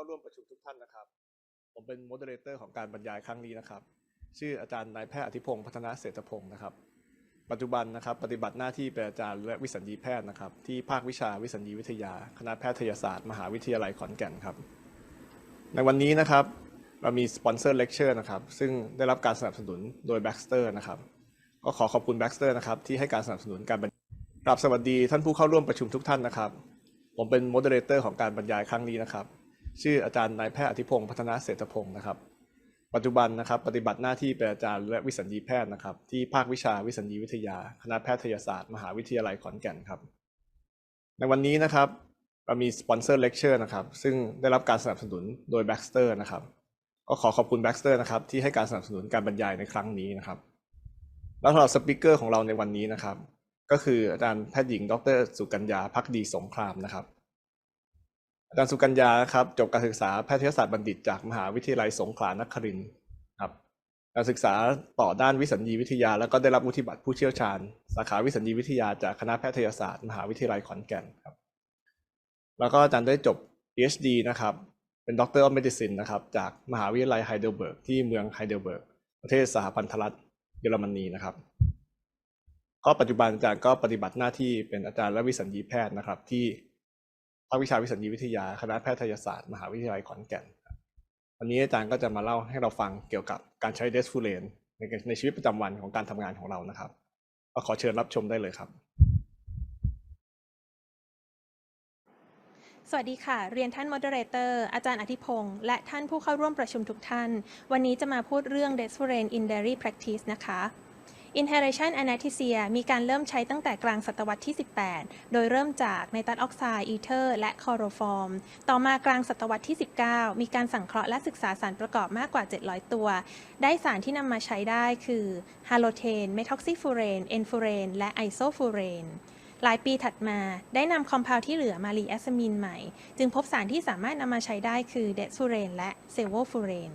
เข้าร่วมประชุมทุกท่านนะครับ ผมเป็นโมเดเลเตอร์ของการบรรยายครั้งนี้นะครับ ชื่ออาจารย์นายแพทย์อธิพงศ์พัฒนาเศรษฐพงศ์นะครับ ปัจจุบันนะครับ ปฏิบัติหน้าที่เป็นอาจารย์และวิสัญญีแพทย์นะครับ ที่ภาควิชาวิสัญญีวิทยา คณะแพทยศาสตร์ มหาวิทยาลัยขอนแก่นครับ ในวันนี้นะครับ เรามีสปอนเซอร์เลคเชอร์นะครับ ซึ่งได้รับการสนับสนุนโดย Baxter นะครับ ก็ขอขอบคุณ Baxter นะครับที่ให้การสนับสนุนการบรรกราบสวัสดีท่านผู้เข้าร่วมประชุมทุกท่านนะครับ ผมเป็นโมเดเลเตอร์ของการบรรยายครั้งนี้นะครับ ชื่ออาจารย์นายแพทย์อธิพงศ์พัฒนาเศรษฐพงศ์นะครับ ปัจจุบันนะครับ ปฏิบัติหน้าที่เป็นอาจารย์และวิสัญญีแพทย์นะครับ ที่ภาควิชาวิสัญญีวิทยา คณะแพทยศาสตร์ มหาวิทยาลัยขอนแก่นครับ ในวันนี้นะครับเรามีสปอนเซอร์เลคเชอร์นะครับ ซึ่งได้รับการสนับสนุนโดย Baxter นะครับก็ขอขอบคุณ Baxter นะครับที่ให้การสนับสนุนการบรรยายในครั้งนี้นะครับ แล้วสำหรับสปิเกอร์ของเราในวันนี้นะครับ ก็คืออาจารย์แพทย์หญิง ดร สุกัญญาพักดีสงครามนะครับ อาจารย์สุกัญญาครับจบการศึกษาแพทยศาสตร์บัณฑิตจากมหาวิทยาลัยสงขลานครินทร์ครับการศึกษาต่อด้านวิสัญญีวิทยา แล้วก็ได้รับวุฒิบัตรผู้เชี่ยวชาญ สาขาวิสัญญีวิทยาจากคณะแพทยศาสตร์ มหาวิทยาลัยขอนแก่นครับ แล้วก็อาจารย์ได้จบ PhD นะครับ เป็น Doctor of Medicine นะครับ จากมหาวิทยาลัยไฮเดลเบิร์กที่เมืองไฮเดลเบิร์กประเทศสหพันธรัฐเยอรมนีนะครับ ก็ปัจจุบันอาจารย์ก็ปฏิบัติหน้าที่เป็นอาจารย์และวิสัญญีแพทย์นะครับที่ ภาควิชาวิสัญญีวิทยาคณะแพทยศาสตร์ มหาวิทยาลัยขอนแก่น วันนี้อาจารย์ก็จะมาเล่าให้เราฟังเกี่ยวกับการใช้เดสฟูเลนในในชีวิตประจำวันของการทำงานของเรานะครับก็ขอเชิญรับชมได้เลยครับ สวัสดีค่ะ เรียนท่าน Moderator อาจารย์อธิพงศ์และท่านผู้เข้าร่วมประชุมทุกท่าน วันนี้จะมาพูดเรื่อง d e s f u r a n in Dairy Practice นะคะ Inhalation Anesthesia มีการเริ่มใช้ตั้งแต่กลางศตวรรษที่ 18 โดยเริ่มจากไนตรัสออกไซด์อีเทอร์ และคอโรฟอร์ม ต่อมากลางศตวรรษที่ 19 มีการสังเคราะห์และศึกษาสารประกอบมากกว่า 700 ตัว ได้สารที่นำมาใช้ได้คือฮาโลเทน เมทอกซิฟูเรน เอนฟูเรน และไอโซฟูเรนหลายปีถัดมาได้นำคอมเพลที่เหลือมารีแอสมินใหม่ จึงพบสารที่สามารถนำมาใช้ได้คือเดซูเรนและเซโวฟูเรน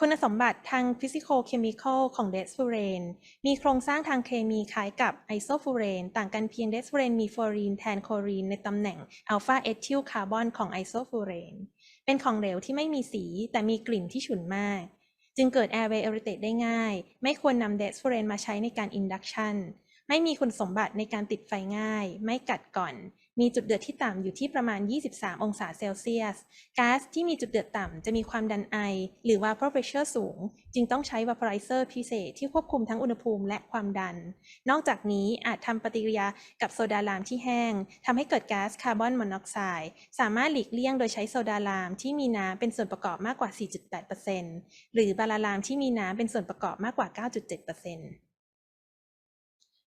คุณสมบัติทางฟิสิโ l เคมีคอลของเดซูเรนมีโครงสร้างทางเคมีคล้ายกับไอโซฟูเรนต่างกันเพียงเดซูเรนมีฟลูออรีนแทนโคลีนในตำแหน่งอัลฟาเอทิลคาร์บอนของไอโซฟูเรนเป็นของเหลวที่ไม่มีสีแต่มีกลิ่นที่ฉุนมาก จึงเกิด airway irritate ได้ง่าย ไม่ควรนำเดซูเรนมาใช้ในการ induction ไม่มีคุณสมบัติในการติดไฟง่าย ไม่กัดก่อน มีจุดเดือดที่ต่ำอยู่ที่ประมาณ 23 องศาเซลเซียสก๊าซที่มีจุดเดือดต่ำจะมีความดันไอ หรือ vapor pressure สูง จึงต้องใช้ vaporizer พิเศษที่ควบคุมทั้งอุณหภูมิและความดัน นอกจากนี้อาจทำปฏิกิริยากับโซดาลามที่แห้งทำให้เกิดก๊าซคาร์บอนมอนอกไซด์สามารถหลีกเลี่ยงโดยใช้โซดาลามที่มีน้ำเป็นส่วนประกอบมากกว่า 4.8%หรือบาลาลามที่มีน้ำเป็นส่วนประกอบมากกว่า 9.7%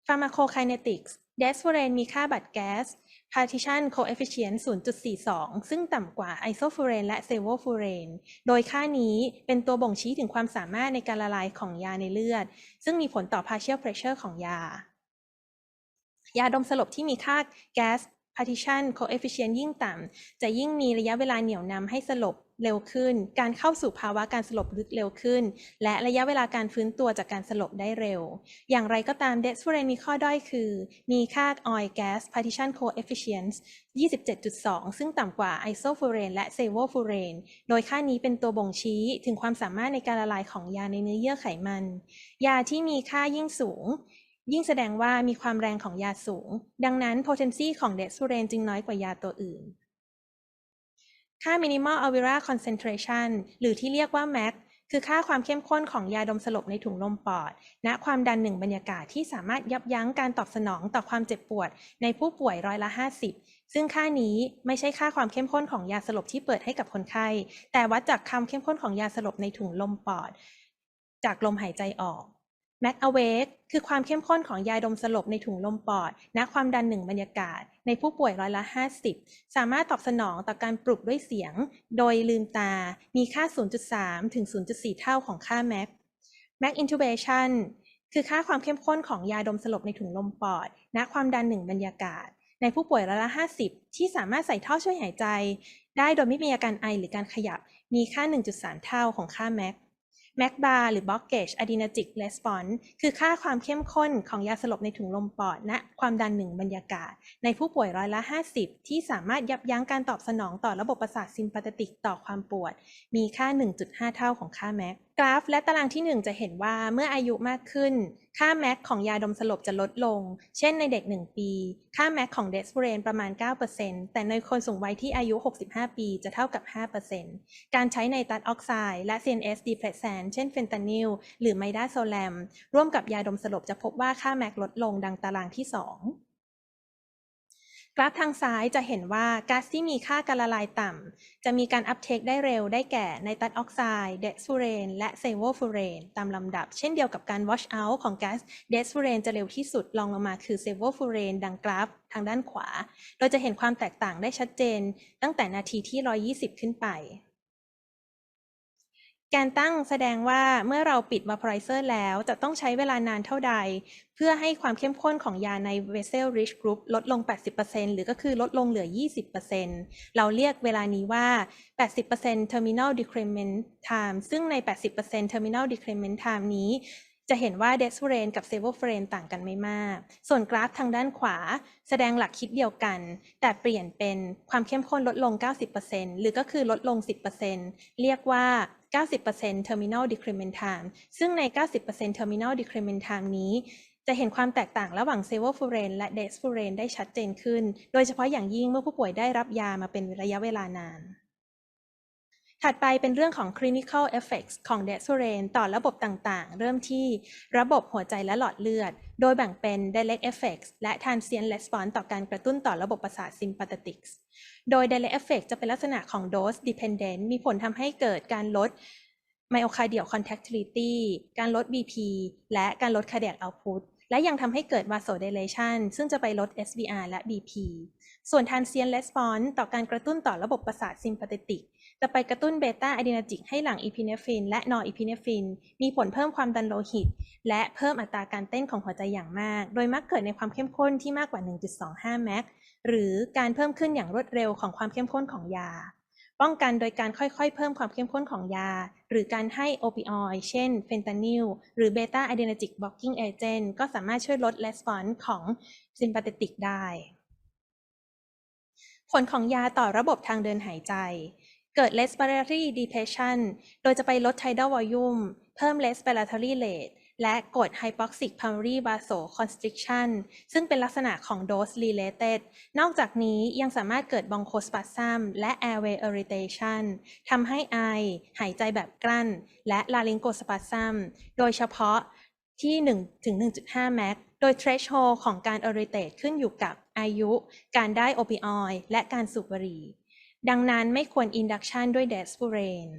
Pharmacokinetics d e s f u r a n มีค่าบัตรแก๊ส partition coefficient 0.42 ซึ่งต่ำกว่า isofurane และ sevofurane โดยค่านี้เป็นตัวบ่งชี้ถึงความสามารถในการละลายของยาในเลือด ซึ่งมีผลต่อ partial pressure ของยา ยาดมสลบที่มีค่าแก๊ส partition coefficient ยิ่งต่ำจะยิ่งมีระยะเวลาเหนี่ยวนำให้สลบเร็วขึ้น การเข้าสู่ภาวะการสลบลึกเร็วขึ้น และระยะเวลาการฟื้นตัวจากการสลบได้เร็ว อย่างไรก็ตามเดสฟูเรนมีข้อด้อยคือ มีค่า oil gas partition coefficient 27.2 ซึ่งต่ำกว่า isofurane และ sevofurane โดยค่านี้เป็นตัวบ่งชี้ถึงความสามารถในการละลายของยาในเนื้อเยื่อไขมัน ยาที่มีค่ายิ่งสูง ยิ่งแสดงว่ามีความแรงของยาสูง ดังนั้น potency ของเดสูเรนจึงน้อยกว่ายาตัวอื่น ค่า minimal alveolar concentration หรือที่เรียกว่า MAC คือค่าความเข้มข้นของยาดมสลบในถุงลมปอด ณ ความดันหนึ่งบรรยากาศที่สามารถยับยั้งการตอบสนองต่อความเจ็บปวด ในผู้ป่วยร้อยละ 50 ซึ่งค่านี้ไม่ใช่ค่าความเข้มข้นของยาสลบที่เปิดให้กับคนไข้ แต่วัดจากความเข้มข้นของยาสลบในถุงลมปอด จากลมหายใจออก Mac a w a k คือความเข้มข้นของยาดมสลบในถุงลมปอดณความดันหนึ่งบรรยากาศ ในผู้ป่วยร้อยละ 50 สามารถตอบสนองต่อการปลุกด้วยเสียง โดยลืมตา มีค่า 0.3 ถึง 0.4 เท่าของค่า Mac Mac Intubation คือค่าความเข้มข้นของยาดมสลบในถุงลมปอดณความดันหนึ่งบรรยากาศ ในผู้ป่วยร้อยละ 50 ที่สามารถใส่ท่อช่วยหายใจ ได้โดยไม่มีอาการไอหรือการขยับ มีค่า 1.3 เท่าของค่า Mac b a r หรือ Blockage Adrenergic Response คือค่าความเข้มข้นของยาสลบในถุงลมปอดณความดันหนึ่งบรรยากาศ ในผู้ป่วยร้อยละ 50 ที่สามารถยับยั้งการตอบสนองต่อระบบประสาทซิมปาตติกต่อความปวด มีค่า 1.5 เท่าของค่า MAC ก กราฟและตารางที่ 1 จะเห็นว่าเมื่ออายุมากขึ้น ค่า MAC ของยาดมสลบจะลดลง เช่นในเด็ก 1 ปี ค่า MAC ของเดส p เรนประมาณ 9%แต่ในคนสูงวัยที่อายุ 65 ปีจะเท่ากับ 5%การใช้ในตัดออกไซด์และ CNS d e p r e s s a n t เช่นเฟนตานิลหรือไมดาโซแลมร่วมกับยาดมสลบจะพบว่าค่า MAC ลดลงดังตารางที่ 2 กราฟทางซ้ายจะเห็นว่าก๊าซที่มีค่าการละลายต่ำ จะมีการอัพเทคได้เร็วได้แก่ไนตรัสออกไซด์เดซูเรนและเซโวฟูเรนตามลำดับ เช่นเดียวกับการวอชเอาท์ของก๊าซเดซูเรนจะเร็วที่สุดรองลงมาคือเซโวฟูเรนดังกราฟทางด้านขวา โดยจะเห็นความแตกต่างได้ชัดเจน ตั้งแต่นาทีที่ 120 ขึ้นไป การตั้งแสดงว่าเมื่อเราปิด vaporizer แล้วจะต้องใช้เวลานานเท่าใด เพื่อให้ความเข้มข้นของยาใน vessel rich group ลดลง 80%หรือก็คือลดลงเหลือ 20%เราเรียกเวลานี้ว่า 80% terminal decrement time ซึ่งใน 80% terminal decrement time นี้ จะเห็นว่าเดส u เรนกับเซโวเฟรนต่างกันไม่มาก ส่วนกราฟทางด้านขวา แสดงหลักคิดเดียวกัน แต่เปลี่ยนเป็นความเข้มข้นลดลง 90%หรือก็คือลดลง 10%เรียกว่า 90% terminal decrement time ซึ่งใน 90% terminal decrement time นี้ จะเห็นความแตกต่างระหว่างเซโวอร์ฟูเรนและเดสฟูเรนได้ชัดเจนขึ้น โดยเฉพาะอย่างยิ่งเมื่อผู้ป่วยได้รับยามาเป็นระยะเวลานาน ถัดไปเป็นเรื่องของ clinical effects ของเดซูเรนต่อระบบต่างๆ เริ่มที่ระบบหัวใจและหลอดเลือด โดยแบ่งเป็น direct effects และ transient response ต่อการกระตุ้นต่อระบบประสาท sympathetics โดย direct effect จะเป็นลักษณะของ dose dependent มีผลทำให้เกิดการลด myocardial contractility การลด BP และการลด cardiac output และยังทำให้เกิด vasodilation ซึ่งจะไปลด SVR และ BP ส่วน transient response ต่อการกระตุ้นต่อระบบประสาท sympathetic จะไปกระตุ้นเบต้าอะดรีนาจิกให้หลั่งอีพิเนฟินและนอร์อีพิเนฟิน มีผลเพิ่มความดันโลหิต และเพิ่มอัตราการเต้นของหัวใจอย่างมาก โดยมักเกิดในความเข้มข้นที่มากกว่า 1.25 แมกหรือการเพิ่มขึ้นอย่างรวดเร็วของความเข้มข้นของยา ป้องกันโดยการค่อยๆ เพิ่มความเข้มข้นของยา หรือการให้โอปิออยด์เช่นเฟนตานิลหรือเบต้าอะดรีนาจิกบล็อกกิ้งเอเจนต์ก็สามารถช่วยลดレスปอนส์ของซิมพาเตติกได้ผลของยาต่อระบบทางเดินหายใจ เกิด respiratory depression โดยจะไปลด tidal volume เพิ่ม respiratory rate และกด hypoxic pulmonary vasoconstriction ซึ่งเป็นลักษณะของ dose related นอกจากนี้ยังสามารถเกิด bronchospasm และ airway irritation ทำให้ไอ หายใจแบบกลั้น และ laryngospasm โดยเฉพาะที่ 1 ถึง 1.5 แมก โดย threshold ของการ irritate ขึ้นอยู่กับอายุ การได้โอปิออยด์และการสูบบุหรี่ ดังนั้นไม่ควรอินดักชันด้วยเดสฟูเรน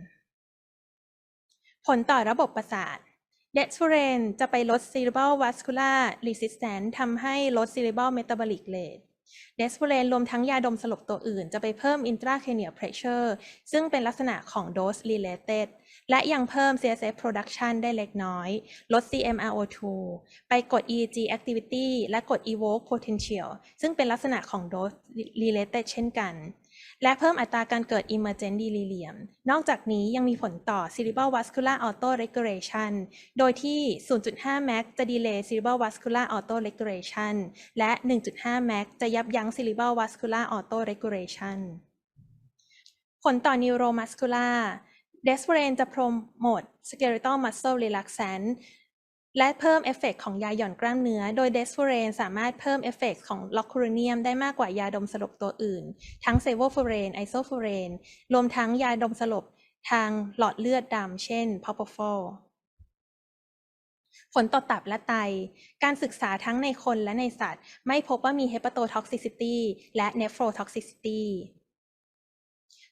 ผลต่อระบบประสาทเดสฟูเรนจะไปลด cerebral vascular resistance ทำให้ลด cerebral metabolic rate เดสฟูเรนรวมทั้งยาดมสลบตัวอื่น จะไปเพิ่ม intracranial pressure ซึ่งเป็นลักษณะของ dose related และยังเพิ่ม CSF production ได้เล็กน้อย ลด CMRO2 ไปกด EEG activity และกด evoke potential ซึ่งเป็นลักษณะของ dose related เช่นกัน และเพิ่มอัตราการเกิด emergent delirium นอกจากนี้ยังมีผลต่อ cerebral vascular auto regulation โดยที่ 0.5 mac จะ delay cerebral vascular auto regulation และ 1.5 mac จะยับยั้ง cerebral vascular auto regulation ผลต่อ neuromuscular เดส p เรนจะโปรโมท skeletal muscle relaxant และเพิ่มเอฟเฟกของยาหย่อนกล้ามเนื้อ โดยเดส p เรนสามารถเพิ่มเอฟเฟกของล็อกคูรเนียมได้มากกว่ายาดมสลบตัวอื่น ทั้งเซโวฟูเรนไอโซฟูเรนรวมทั้งยาดมสลบทางหลอดเลือดดำ เช่น p o p o f o l ผลต่อตับและไต การศึกษาทั้งในคนและในสัตว์ ไม่พบว่ามี hepatotoxicity และเนฟโรท็อกซิซิตี้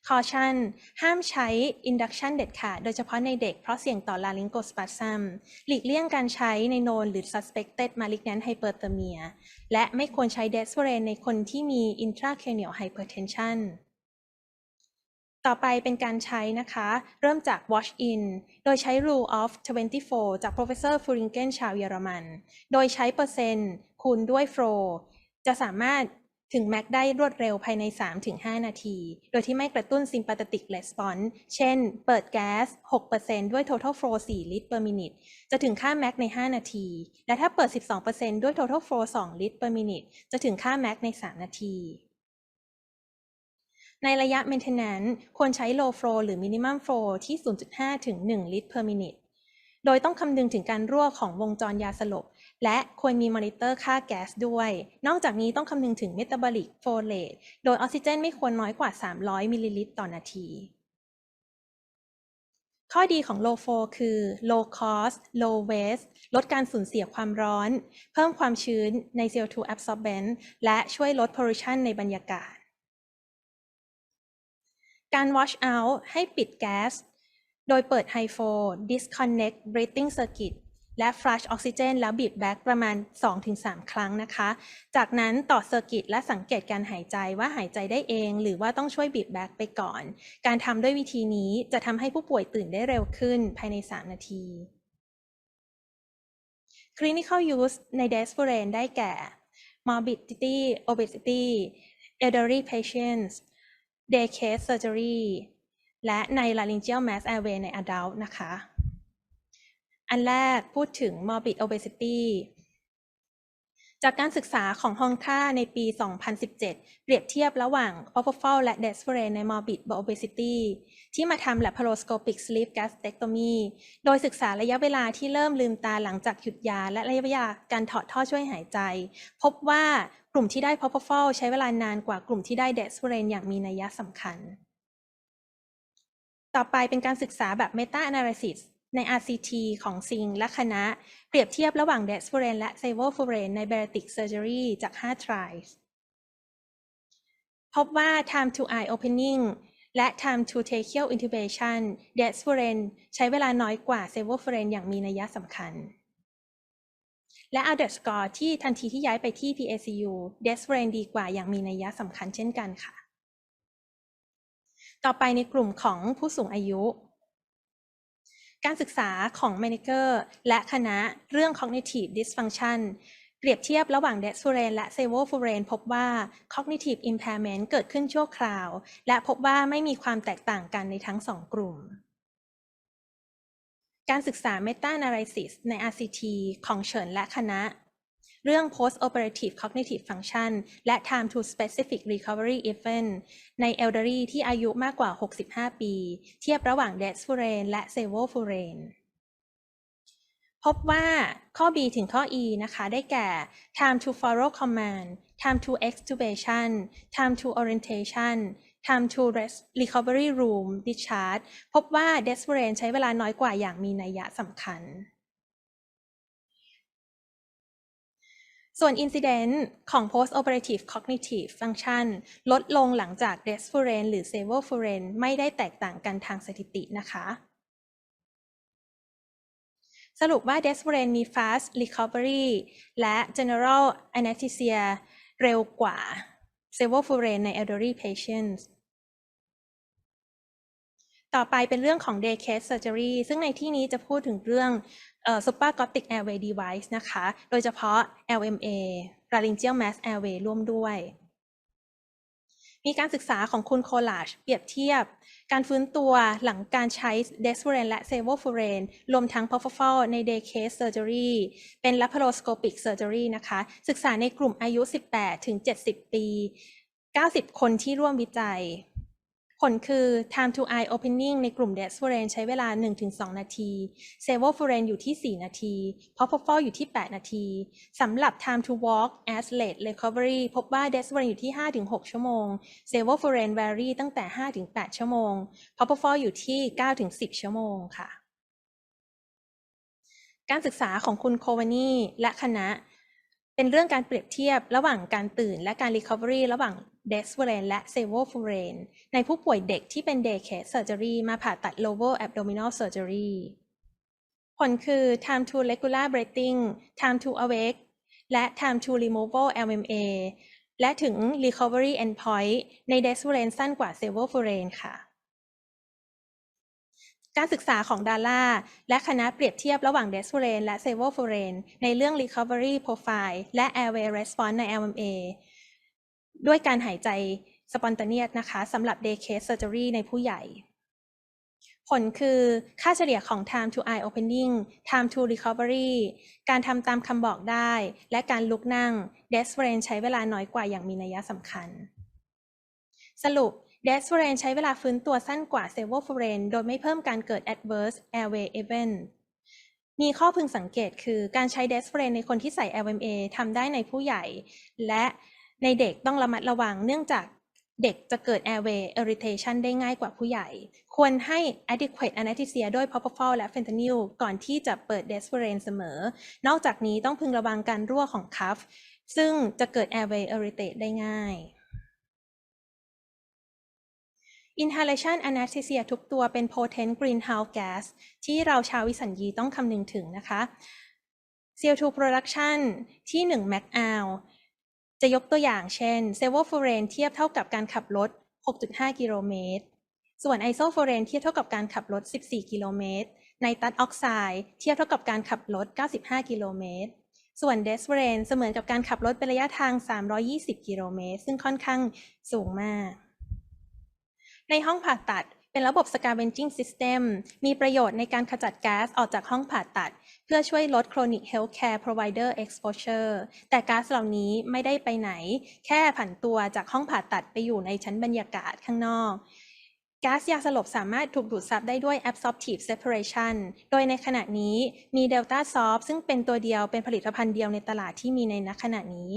คอชั่นห้ามใช้อินดักชันเด็ดขาด โดยเฉพาะในเด็กเพราะเสี่ยงต่อลาลิงโกสปาซัมหลีกเลี่ยงการใช้ในโนนหรือ suspected malignant hyperthermia และไม่ควรใช้เดสเวเรนในคนที่มี intracranial hypertension ต่อไปเป็นการใช้นะคะ เริ่มจาก watch in โดยใช้ rule of 24 จาก professor Furingen ชาวเยอรมัน โดยใช้เปอร์เซ็นต์คูณด้วย flow จะสามารถ ถึงแม็กได้รวดเร็วภายใน 3-5 นาที โดยที่ไม่กระตุ้น sympathetic response เช่น เปิดแก๊ส 6%ด้วย total flow 4 ลิตร per minute จะถึงค่าแม็กใน 5 นาที และถ้าเปิด 12%ด้วย total flow 2 ลิตร per minute จะถึงค่าแม็กใน 3 นาที ในระยะ maintenance ควรใช้ low flow หรือ minimum flow ที่ 0.5 ถึง 1 ลิตร per minute โดยต้องคำนึงถึงการรั่วของวงจรยาสลบ และควรมีมอนิเตอร์ค่าแก๊สด้วย นอกจากนี้ต้องคำนึงถึง metabolic flow rate โดยออกซิเจนไม่ควรน้อยกว่า 300 มิลลิลิตรต่อนาที ข้อดีของ low flow คือ low cost low waste ลดการสูญเสียความร้อน เพิ่มความชื้นใน CO2 absorbent และช่วยลด pollution ในบรรยากาศ การ wash out ให้ปิดแก๊ส โดยเปิด high flow disconnect breathing circuit และ flush ออกซิเจนแล้วบีบแบ็กประมาณ 2-3 ครั้งนะคะ จากนั้นต่อเซอร์กิตและสังเกตการหายใจว่าหายใจได้เอง หรือว่าต้องช่วยบีบแบ็กไปก่อน การทำด้วยวิธีนี้จะทำให้ผู้ป่วยตื่นได้เร็วขึ้นภายใน 3 นาที Clinical use ใน Desflurane ได้แก่ morbidity obesity elderly patients day case surgery และใน laryngeal mass airway ใน adult นะคะ อันแรกพูดถึง morbid obesity จากการศึกษาของฮองค่าในปี 2017 เปรียบเทียบระหว่าง propofol และ desflurane ใน morbid obesity ที่มาทำ laparoscopic sleep gastrectomy โดยศึกษาระยะเวลาที่เริ่มลืมตาหลังจากหยุดยา และระยะเวลาการถอดท่อช่วยหายใจ พบว่ากลุ่มที่ได้ propofol ใช้เวลานานกว่ากลุ่มที่ได้ desflurane อย่างมีนัยสำคัญ ต่อไปเป็นการศึกษาแบบ meta analysis ใน RCT ของซิงและคณะ เปรียบเทียบระหว่างเดสฟูเรนและไซโวฟูเรนใน bariatric surgery จาก 5 trials พบว่า time to eye opening และ time to tracheal intubation d e s f u r e n ใช้เวลาน้อยกว่า s e v o f u r e n อย่างมีนัยสำคัญ และ a l d e r score ที่ทันทีที่ย้ายไปที่ PACU d e s f u r e n ดีกว่าอย่างมีนัยสำคัญเช่นกันค่ะ ต่อไปในกลุ่มของผู้สูงอายุ การศึกษาของ m a n e k e r และคณะเรื่อง cognitive dysfunction เปรียบเทียบระหว่าง d e x f u r a n และ s e v o f u r a n พบว่า cognitive impairment เกิดขึ้นชั่วคราว และพบว่าไม่มีความแตกต่างกันในทั้งสองกลุ่ม การศึกษา meta analysis ใน RCT ของเฉินและคณะ เรื่อง post operative cognitive function และ time to specific recovery event ใน elderly ที่อายุมากกว่า 65 ปี เทียบระหว่าง desfurane และ sevoflurane พบว่าข้อ B ถึงข้อ E นะคะ ได้แก่ time to follow command time to extubation time to orientation time to recovery room discharge พบว่า desflurane ใช้เวลาน้อยกว่าอย่างมีนัยยะสำคัญ ส่วน incident ของ post operative cognitive function ลดลงหลังจาก Desfurane หรือ s e v o f u r a n e ไม่ได้แตกต่างกันทางสถิตินะคะ สรุปว่า Desfurane มี fast recovery และ general anesthesia เร็วกว่า s e v o f u r a n e ใน elderly patients ต่อไปเป็นเรื่องของ day case surgery ซึ่งในที่นี้จะพูดถึงเรื่อง supraglottic airway device นะคะ โดยเฉพาะ LMA laryngeal mass airway ร่วมด้วย มีการศึกษาของคุณโคลาชเปรียบเทียบ การฟื้นตัวหลังการใช้ desflurane และ sevoflurane รวมทั้ง propofol ใน day case surgery เป็น laparoscopic surgery นะคะ ศึกษาในกลุ่มอายุ 18 ถึง 70 ปี 90 คนที่ร่วมวิจัย ผลคือ time to eye opening ในกลุ่ม d e s f u r a n ใช้เวลา 1-2 นาที s e v o f u r a n อยู่ที่ 4 นาที p o p o f o l อยู่ที่ 8 นาที สำหรับ time to walk as late recovery พบว่า d e s f u r a n อยู่ที่ 5-6 ชั่วโมง s e v o f u r a n vary ตั้งแต่ 5-8 ชั่วโมง p o p o f o l อยู่ที่ 9-10 ชั่วโมงค่ะ การศึกษาของคุณโควานีและคณะ เป็นเรื่องการเปรียบเทียบระหว่างการตื่นและการ recovery ระหว่าง desflurane และ s e v o f u r a n e ในผู้ป่วยเด็กที่เป็น day case surgery มาผ่าตัด lower abdominal surgery ผลคือ time to regular breathing time to awake และ time to removal LMA และถึง recovery endpoint ใน desflurane สั้นกว่า s e v o f u r a n e ค่ะ การศึกษาของดาร่าและคณะเปรียบเทียบระหว่าง desflurane และ sevoflurane ในเรื่อง recovery profile และ airway response ใน LMA ด้วยการหายใจ spontaneous นะคะสำหรับ day case surgery ในผู้ใหญ่ ผลคือค่าเฉลี่ยของ time to eye opening time to recovery การทำตามคำบอกได้ และการลุกนั่ง d e s p e r a n ใช้เวลาน้อยกว่าอย่างมีนัยสำคัญ สรุป d e s p e r a n ใช้เวลาฟื้นตัวสั้นกว่า s e v o f u r a n โดยไม่เพิ่มการเกิด adverse airway event มีข้อพึงสังเกตคือการใช้ d e s p e r a n ในคนที่ใส่ LMA ทำได้ในผู้ใหญ่ และในเด็กต้องระมัดระวังเนื่องจากเด็กจะเกิด airway irritation ได้ง่ายกว่าผู้ใหญ่ ควรให้ adequate anesthesia ด้วย propofol และ fentanyl ก่อนที่จะเปิด d e s p e r a n เสมอ นอกจากนี้ต้องพึงระวังการรั่วของคัฟ ซึ่งจะเกิด airway irritate ได้ง่าย inhalation anesthesia ทุกตัวเป็น potent greenhouse gas ที่เราชาววิสัญญีต้องคำนึงถึงนะคะ CO2 production ที่1 mAh จะยกตัวอย่างเช่น s e v o f u r a n เทียบเท่ากับการขับรถ 6.5 กิโลเมตร ส่วน i s o f u r a n เทียบเท่ากับการขับรถ 14 กิโลเมตรไนตัสออกไซด์เทียบเท่ากับการขับรถ 95 กิโลเมตร ส่วน d e s p e r a n เสมือนกับการขับรถเป็นระยะทาง 320 กิโลเมตร ซึ่งค่อนข้างสูงมาก ในห้องผ่าตัดเป็นระบบ scavenging system มีประโยชน์ในการขจัดแก๊สออกจากห้องผ่าตัด เพื่อช่วยลด chronic healthcare provider exposure แต่ก๊าซเหล่านี้ไม่ได้ไปไหน แค่ผันตัวจากห้องผ่าตัดไปอยู่ในชั้นบรรยากาศข้างนอกก๊าซยาสลบสามารถถูกดูดซับได้ด้วย absorptive separation โดยในขณะนี้มี Delta Soft ซึ่งเป็นตัวเดียวเป็นผลิตภัณฑ์เดียวในตลาดที่มีในณขณะนี้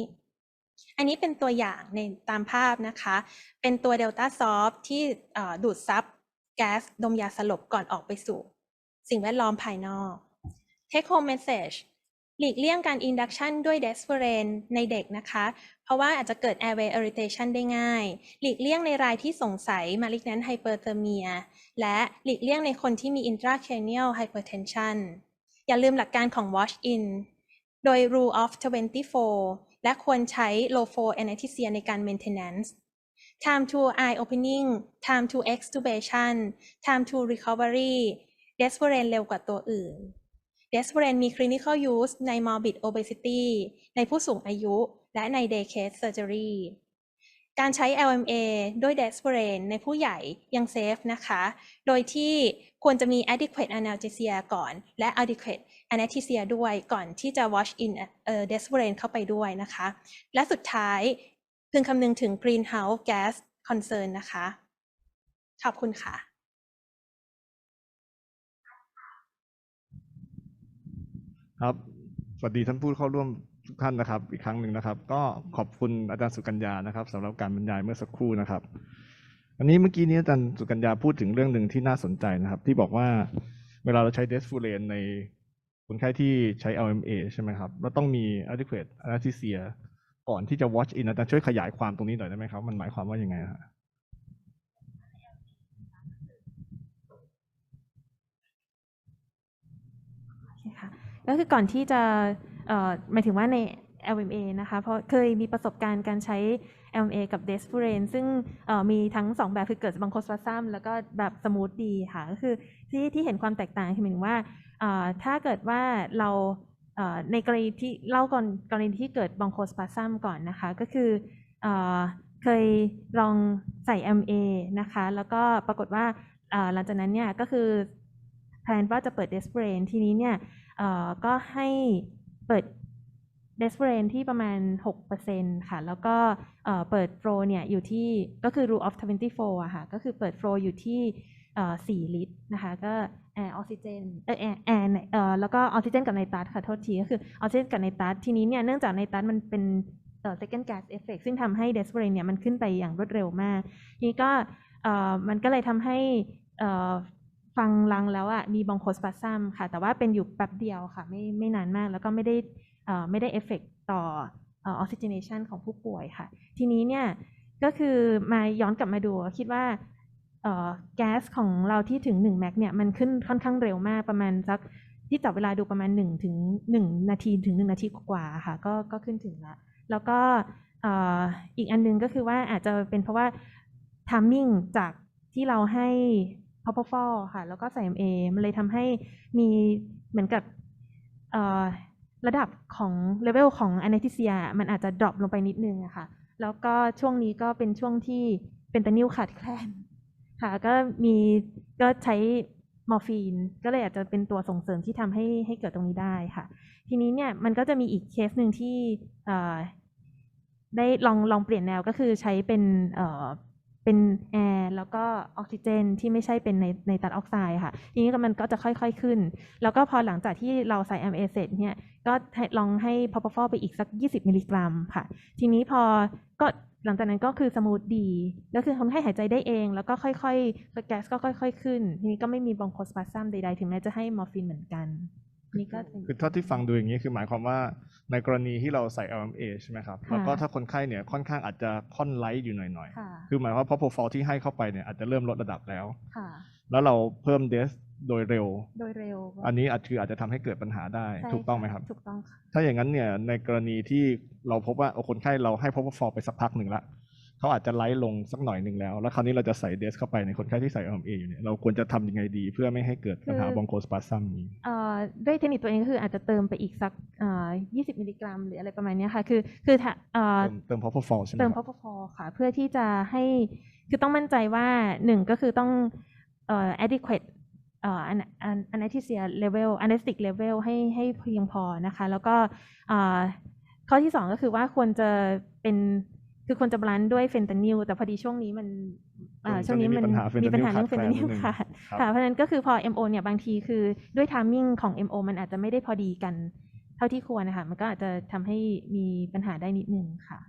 อันนี้เป็นตัวอย่างในตามภาพนะคะ เป็นตัว Delta Soft ที่เอ่อดูดซับแก๊สดมยาสลบก่อนออกไปสู่ สิ่งแวดล้อมภายนอก Take home message หลีกเลี่ยงการ induction ด้วย d e s p e r a n ในเด็กนะคะ เพราะว่าอาจจะเกิด airway irritation ได้ง่าย หลีกเลี่ยงในรายที่สงสัย malignant hyperthermia และหลีกเลี่ยงในคนที่มี intracranial hypertension อย่าลืมหลักการของ watch in โดย rule of 24 และควรใช้ low flow anesthesia ในการ maintenance time to eye opening time to extubation time to recovery d e s p e r a n เร็วกว่าตัวอื่น d e s p e r a n มี clinical use ใน morbid obesity ในผู้สูงอายุและใน day case surgery การใช้ LMA ด้วย d e s p e r a n ในผู้ใหญ่ยังเซฟนะคะ โดยที่ควรจะมี adequate analgesia ก่อน และ adequate anesthesia ด้วยก่อนที่จะ wash in เอ่อ d e s p e r a n เข้าไปด้วยนะคะ และสุดท้ายพึงคำนึงถึง greenhouse gas concern นะคะ ขอบคุณค่ะครับ สวัสดีท่านผู้เข้าร่วมทุกท่านนะครับ อีกครั้งหนึ่งนะครับ ก็ขอบคุณอาจารย์สุกัญญานะครับสำหรับการบรรยายเมื่อสักครู่นะครับ อันนี้เมื่อกี้นี้อาจารย์สุกัญญาพูดถึงเรื่องหนึ่งที่น่าสนใจนะครับ ที่บอกว่าเวลาเราใช้เดสฟูเรนใน คนไข้ที่ใช้ LMA ใช่ไหมครับเราต้องมี adequate anesthesia ก่อนที่จะ watch in อาจารย์ช่วยขยายความตรงนี้หน่อยได้ไหมครับ มันหมายความว่ายังไงฮะโอเคค่ะก็คือก่อนที่จะหมายถึงว่าใน LMA นะคะ เพราะเคยมีประสบการณ์การใช้ LMA กับ d e s p r a n ซึ่งมีทั้ง 2 แบบคือเกิดบังโคสปาซัมแล้วก็แบบสมูทดีค่ะ ก็คือที่ที่เห็นความแตกต่างคือหมายถึงว่าถ้าเกิดว่าเราในกรณีที่เล่าก่อนกรณีที่เกิดบังโคสปาซัมก่อนนะคะ ก็คือเอเคยลองใส่ MA นะคะ แล้วก็ปรากฏว่าหลังจากนั้นเนี่ยก็คือแพลนว่าจะเปิด d e s p u r a n ทีนี้เนี่ยก็ให้เปิด d e s p e r a n ที่ประมาณ 6%ค่ะ แล้วก็เปิดโฟลเนี่ยอยู่ที่ก็คือ rule of 24อะค่ะ ก็คือเปิดโฟลอยู่ที่เอ่อ4ลิตรนะคะก็แอร์ออกซิเจนเออแอร์แอร์เออแล้วก็ออกซิเจนกับไนตรัสค่ะโทษทีก็คือออกซิเจนกับไนตรัสทีนี้เนี่ยเนื่องจากไนตรัสมันเป็นเอ่อ second gas effect ซึ่งทำให้ d e s p e r a n เนี่ยมันขึ้นไปอย่างรวดเร็วมากทีนี่ก็เอ่อมันก็เลยทำให้เอ่อฟังลังแล้วอะมีบองโคสปาซัมค่ะ แต่ว่าเป็นอยู่แป๊บเดียวค่ะ ไม่ไม่นานมากแล้วก็ไม่ได้ ไม่ได้เอฟเฟกต่อออกซิเจเนชันของผู้ป่วยค่ะ ทีนี้เนี่ยก็คือมาย้อนกลับมาดูคิดว่าแก๊สของเราที่ถึง1แม็กเนี่ยมันขึ้นค่อนข้างเร็วมากประมาณสักที่จับเวลาดูประมาณ1ถึง1นาทีถึง 1 นาทีกว่าค่ะก็ก็ขึ้นถึงละแล้วก็อีกอันหนึงก็คือว่าอาจจะเป็นเพราะว่าทามมิ่งจากที่เราให้ p o p f o r ค่ะแล้วก็ใส่ MA มันเลยทำให้มีเหมือนกับ ระดับของเลเวลของ anesthesia มันอาจจะ drop ลงไปนิดนึงอะค่ะ แล้วก็ช่วงนี้ก็เป็นช่วงที่เป็นตานิวขาดแคลนค่ะก็มีก็ใช้มอร์ฟีนก็เลยอาจจะเป็นตัวส่งเสริมที่ทำให้ให้เกิดตรงนี้ได้ค่ะ ทีนี้เนี่ยมันก็จะมีอีกเคสหนึ่งที่ได้ลองลองเปลี่ยนแนวก็คือใช้เป็น เป็นแอร์แล้วก็ออกซิเจนที่ไม่ใช่เป็นในในตัดออกไซด์ค่ะ ทีนี้มันก็จะค่อยๆขึ้น แล้วก็พอหลังจากที่เราใส่ MA เสร็จเนี่ยก็ลองให้พอปฟอไปอีกสัก 20 มิลลิกรัมค่ะ ทีนี้พอก็หลังจากนั้นก็คือสมูทดีแล้วคือคนให้หายใจได้เอง แล้วก็ค่อยๆแก๊สก็ค่อย ๆ ขึ้น ทีนี้ก็ไม่มีบองโคสปาซัมใดๆ ถึงแม้จะให้มอร์ฟีนเหมือนกัน นี่ก็เป็น คือเท่าที่ฟังดูอย่างนี้คือหมายความว่าในกรณีที่เราใส่ LMA ใช่ไหมครับ ค่ะแล้วก็ถ้าคนไข้เนี่ยค่อนข้างอาจจะค่อนไลท์อยู่หน่อยค่ะ ๆ คือหมายความว่าพอโปรฟอลที่ให้เข้าไปเนี่ยอาจจะเริ่มลดระดับแล้ว ค่ะ แล้วเราเพิ่มเดสโดยเร็ว โดยเร็วก็อันนี้อาจคืออาจจะทำให้เกิดปัญหาได้ใช่ถูกต้องไหมครับ ถูกต้องค่ะ ถ้าอย่างนั้นเนี่ยในกรณีที่เราพบว่าเอาคนไข้เราให้พบฟอไปสักพักหนึ่งละ เขาอาจจะไลท์ลงสักหน่อยหนึ่งแล้ว แล้วคราวนี้เราจะใส่เดสเข้าไปในคนไข้ที่ใส่ LMA อยู่เนี่ยเราควรจะทำยังไงดีเพื่อไม่ให้เกิดปัญหาคือบองโคสปาซัมนี้เอ่อด้วยเทคนิคตัวเองก็คืออาจจะเติมไปอีกสักเอ่อ20มิลลิกรัม หรืออะไรประมาณเนี้ยค่ะ คือคือถ้าเอ่อเติมเติมพอฟอใช่ไหมเติมคพรับอพอค่ะ เพื่อที่จะให้คือต้องมั่นใจว่าหนึ่งก็คือต้องเอ่อ adequate เอ่อ an- an- anesthesia level anesthetic level ให้ให้เพียงพอนะคะ แล้วก็เอ่อข้อที่สองก็คือว่าควรจะเป็น คือควรจะบลันด้วยเฟนตานิลแต่พอดีช่วงนี้มันอ่าช่ช่ววงงนี้นี้มันมีปัญหามีปัญหา fentanyl เรื่องเฟนตานิลขาดแคลนนิดนึงค่ะครับค่ะเพราะฉะนั้นก็คือพอ MO เนี่ยบางทีคือด้วยทามมิ่งของ MO มันอาจจะไม่ได้พอดีกัน เท่าที่ควรนะคะมันก็อาจจะทำให้มีปัญหาได้นิดนึงค่ะ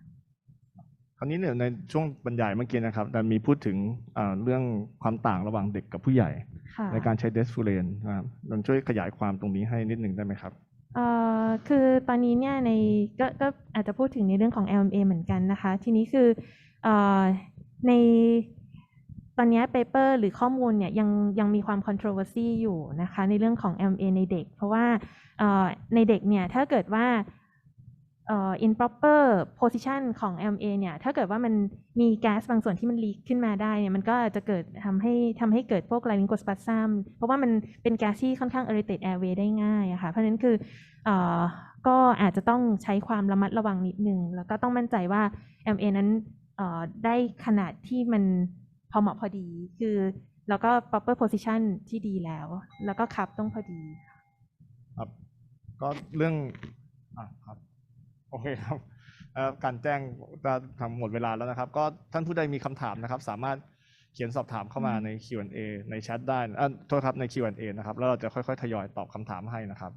คราวนี้เนี่ยในช่วงบรรยายเมื่อกี้นะครับแต่มีพูดถึงอ่าเรื่องความต่างระหว่างเด็กกับผู้ใหญ่ค่ะในการใช้เดสฟูเรนนะครับลองช่วยขยายความตรงนี้ให้นิดหนึ่งได้ไหมครับ เอ่อคือตอนนี้เนี่ยในก็ก็อาจจะพูดถึงในเรื่องของ LMA เหมือนกันนะคะ ทีนี้คือเอ่อในตอนนี้เปเปอร์หรือข้อมูลเนี่ยยังยังมีความ controversy อยู่นะคะในเรื่องของ LMA ในเด็ก เพราะว่าในเด็กเนี่ยถ้าเกิดว่า improper position ของ LMA เนี่ย ถ้าเกิดว่ามันมีแก๊สบางส่วนที่มันลีกขึ้นมาได้เนี่ย มันก็จะเกิดทำให้ทำให้เกิดพวก laryngospasm เพราะว่ามันเป็นแก๊สที่ค่อนข้าง irritate airway ได้ง่ายอะค่ะ เพราะนั้นคือออก็อาจจะต้องใช้ความระมัดระวังนิดนึง แล้วก็ต้องมั่นใจว่า MA นั้นได้ขนาดที่มันพอเหมาะพอดี คือแล้วก็ proper position ที่ดีแล้ว แล้วก็คับต้องพอดี ครับ ก็เรื่องอะครับ โอเคครับเอ่อการแจ้งจะทำหมดเวลาแล้วนะครับ ก็ท่านผู้ใดมีคำถามนะครับ สามารถเขียนสอบถามเข้ามาใน Q&A ในแชทได้อะโทษครับใน Q&A นะครับ แล้วเราจะค่อยๆ ทยอยตอบคำถามให้นะครับ